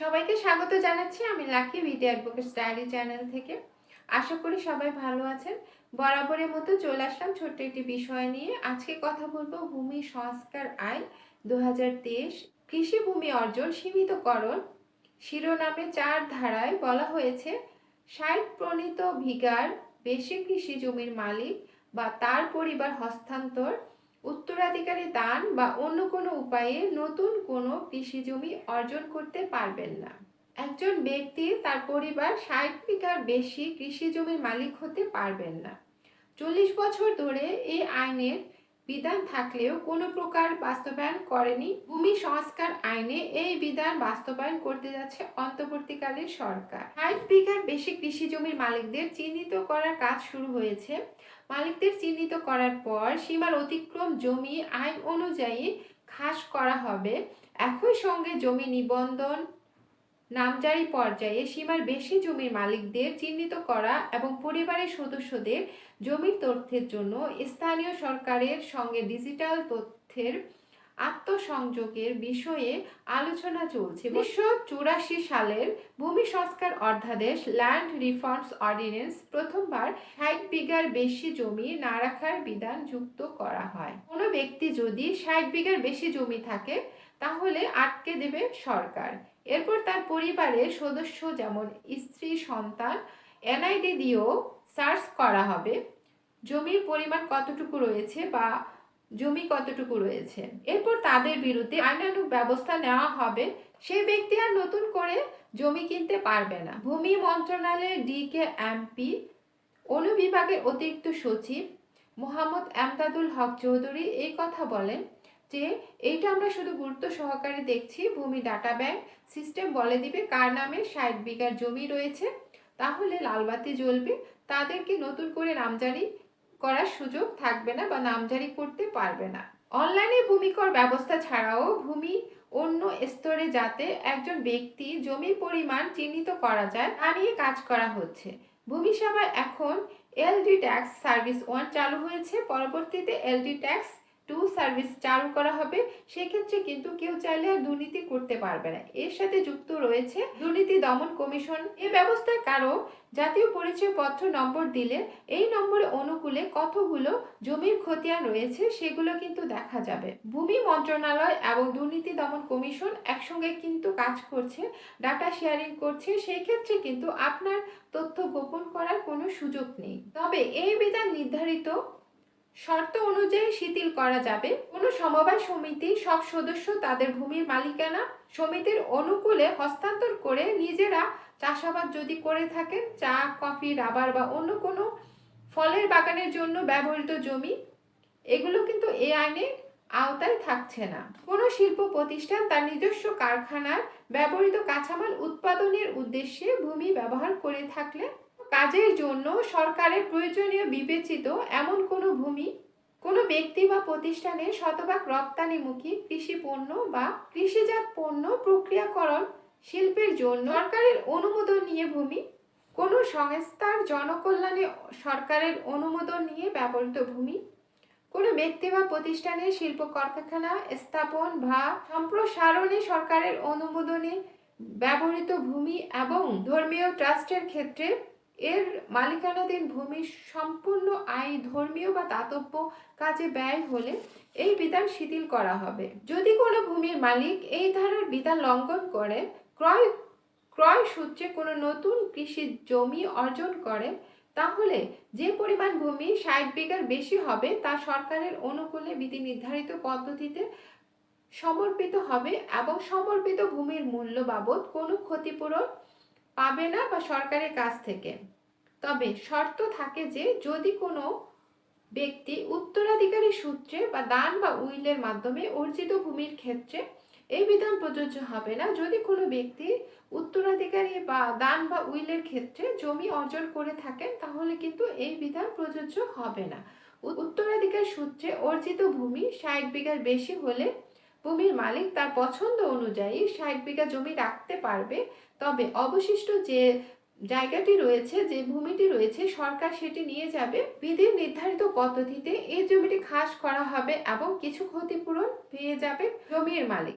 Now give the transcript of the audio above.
সবাইকে স্বাগত জানাচ্ছি আমি Lucky video advocate study channel থেকে। আশা করি সবাই ভালো আছেন। বরাবরের মতো চলে আসলাম ছোট্ট একটি বিষয় নিয়ে। আজকে কথা বলব ভূমি সংস্কার আইন দু কৃষি ভূমি অর্জন, সীমিতকরণ। শিরোনামে চার ধারায় বলা হয়েছে, ষাট প্রণীত ভিগার বেশি কৃষি জমির মালিক বা তার পরিবার হস্তান্তর উত্তরাধিকারী দান বা অন্য কোনো উপায়ে নতুন কোনো কৃষি জমি অর্জন করতে পারবেন না। একজন ব্যক্তি তার পরিবার ষাট বিঘার বেশি কৃষি জমির মালিক হতে পারবেন না। চল্লিশ বছর ধরে এই আইনের বিধান থাকলেও কোনো প্রকার বাস্তবায়ন করেনি। ভূমি সংস্কার আইনে এই বিধান বাস্তবায়ন করতে যাচ্ছে অন্তর্বর্তীকালীন সরকার। ষাট বিঘার বেশি কৃষি জমির মালিকদের চিহ্নিত করার কাজ শুরু হয়েছে। মালিকদের চিহ্নিত করার পর সীমার অতিক্রম জমি আইন অনুযায়ী খাস করা হবে। একই সঙ্গে জমি নিবন্ধন নামজারি পর্যায়ে সীমার বেশি জমির মালিকদের চিহ্নিত করা এবং পরিবারের সদস্যদের জমির তথ্যের জন্য স্থানীয় সরকারের সঙ্গে ডিজিটাল তথ্যের আত্মসংযোগের বিষয়ে আলোচনা চলছে। উনিশশো চুরাশি সালের ভূমি সংস্কার অধ্যাদেশ ল্যান্ড রিফর্মস অর্ডিন্যান্স প্রথমবার ষাট বিঘার বেশি জমি না রাখার বিধান যুক্ত করা হয়। ব্যক্তি যদি ষাট বিঘার বেশি জমি থাকে, তাহলে আটকে দেবে সরকার। এরপর তার পরিবারের সদস্য যেমন স্ত্রী, সন্তান, এনআইডি দিয়েও সার্চ করা হবে, জমির পরিমাণ কতটুকু রয়েছে বা জমি কতটুকু রয়েছে। এরপর তাদের বিরুদ্ধে আইনানুগ ব্যবস্থা নেওয়া হবে। সেই ব্যক্তি আর নতুন করে জমি কিনতে পারবে না। ভূমি মন্ত্রণালয়ের ডিকে এমপি অনুবিভাগের অতিরিক্ত সচিব মোহাম্মদ এমদাদুল হক চৌধুরী এই কথা বলেন যে, এইটা আমরা শুধু গুরুত্ব সহকারে দেখছি, ভূমি ডাটা ব্যাংক সিস্টেম বলে দিবে কার নামে ষাট বিঘার জমি রয়েছে, তাহলে লালবাতি জ্বলবে, তাদেরকে নতুন করে নামজারি করার সুযোগ থাকবে না বা নামজারি করতে পারবে না। অনলাইনে ভূমিকর ব্যবস্থা ছাড়াও ভূমি অন্য স্তরে যাতে একজন ব্যক্তি জমির পরিমাণ চিহ্নিত করা যায়, তা নিয়ে কাজ করা হচ্ছে। ভূমি সেবায় এখন এলডি ট্যাক্স সার্ভিস ওয়ান চালু হয়েছে। পরবর্তীতে এলডি ট্যাক্স টু সার্ভিস চালু করা হবে, সেক্ষেত্রে কিন্তু কেউ চাইলে আর দুর্নীতি করতে পারবে না। এর সাথে যুক্ত রয়েছে দুর্নীতি দমন কমিশন। এ ব্যবস্থায় কারও জাতীয় পরিচয়পত্র নম্বর দিলে এই নম্বরে অনুকূলে কতগুলো জমির খতিয়ান রয়েছে সেগুলো কিন্তু দেখা যাবে। ভূমি মন্ত্রণালয় এবং দুর্নীতি দমন কমিশন একসঙ্গে কিন্তু কাজ করছে, ডাটা শেয়ারিং করছে সেই ক্ষেত্রে কিন্তু আপনার তথ্য গোপন করার কোনো সুযোগ নেই। তবে এই বিধান নির্ধারিত শর্ত অনুযায়ী শিথিল করা যাবে। কোনো সমবায় সমিতি সব সদস্য তাদের ভূমির মালিকানা সমিতির অনুকূলে হস্তান্তর করে নিজেরা চাষাবাদ যদি করে থাকেন, চা, কফি, রাবার বা অন্য কোনো ফলের বাগানের জন্য ব্যবহৃত জমি, এগুলো কিন্তু এ আইনে আওতায় থাকছে না। কোনো শিল্প প্রতিষ্ঠান তার নিজস্ব কারখানার ব্যবহৃত কাঁচামাল উৎপাদনের উদ্দেশ্যে ভূমি ব্যবহার করে থাকলে কাজের জন্য সরকারের প্রয়োজনীয় বিবেচিত এমন কোনো ভূমি, কোনো ব্যক্তি বা প্রতিষ্ঠানের শতভাগ রপ্তানিমুখী কৃষি পণ্য বা কৃষিজাত পণ্য প্রক্রিয়াকরণ শিল্পের জন্য সরকারের অনুমোদন নিয়ে ভূমি, কোনো সংস্থার জনকল্যাণে সরকারের অনুমোদন নিয়ে ব্যবহৃত ভূমি, কোনো ব্যক্তি বা প্রতিষ্ঠানের শিল্প কারখানা স্থাপন বা সম্প্রসারণে সরকারের অনুমোদনে ব্যবহৃত ভূমি এবং ধর্মীয় ট্রাস্টের ক্ষেত্রে এর মালিকানাধীন ভূমি সম্পূর্ণ আয় ধর্মীয় বা দাতব্য কাজে ব্যয় হলে এই বিধান শিথিল করা হবে। যদি কোনো ভূমির মালিক এই ধারার বিধান লঙ্ঘন করে, ক্রয় ক্রয় সূত্রে কোনো নতুন কৃষি জমি অর্জন করে, তাহলে যে পরিমাণ ভূমি ষাট বিঘার বেশি হবে, তা সরকারের অনুকূলে বিধি নির্ধারিত পদ্ধতিতে সমর্পিত হবে এবং সমর্পিত ভূমির মূল্য বাবদ কোনো ক্ষতিপূরণ পাবে না বা সরকারের কাছ থেকে। তবে শর্ত থাকে যে, যদি কোনো ব্যক্তি উত্তরাধিকারী সূত্রে বা দান বা উইলের মাধ্যমে অর্জিত ভূমির ক্ষেত্রে এই বিধান প্রযোজ্য হবে না, যদি কোনো ব্যক্তি উত্তরাধিকারী বা দান বা উইলের ক্ষেত্রে জমি অর্জন করে থাকেন, তাহলে কিন্তু এই বিধান প্রযোজ্য হবে না। উত্তরাধিকার সূত্রে অর্জিত ভূমি ষাট বিঘার বেশি হলে ভূমির মালিক তার পছন্দ অনুযায়ী ষাট বিঘা জমি রাখতে পারবে। তবে অবশিষ্ট যে জায়গাটি রয়েছে, যে ভূমিটি রয়েছে, সরকার সেটি নিয়ে যাবে। বিধির নির্ধারিত পদ্ধতিতে এই জমিটি খাস করা হবে এবং কিছু ক্ষতিপূরণ পেয়ে যাবে জমির মালিক।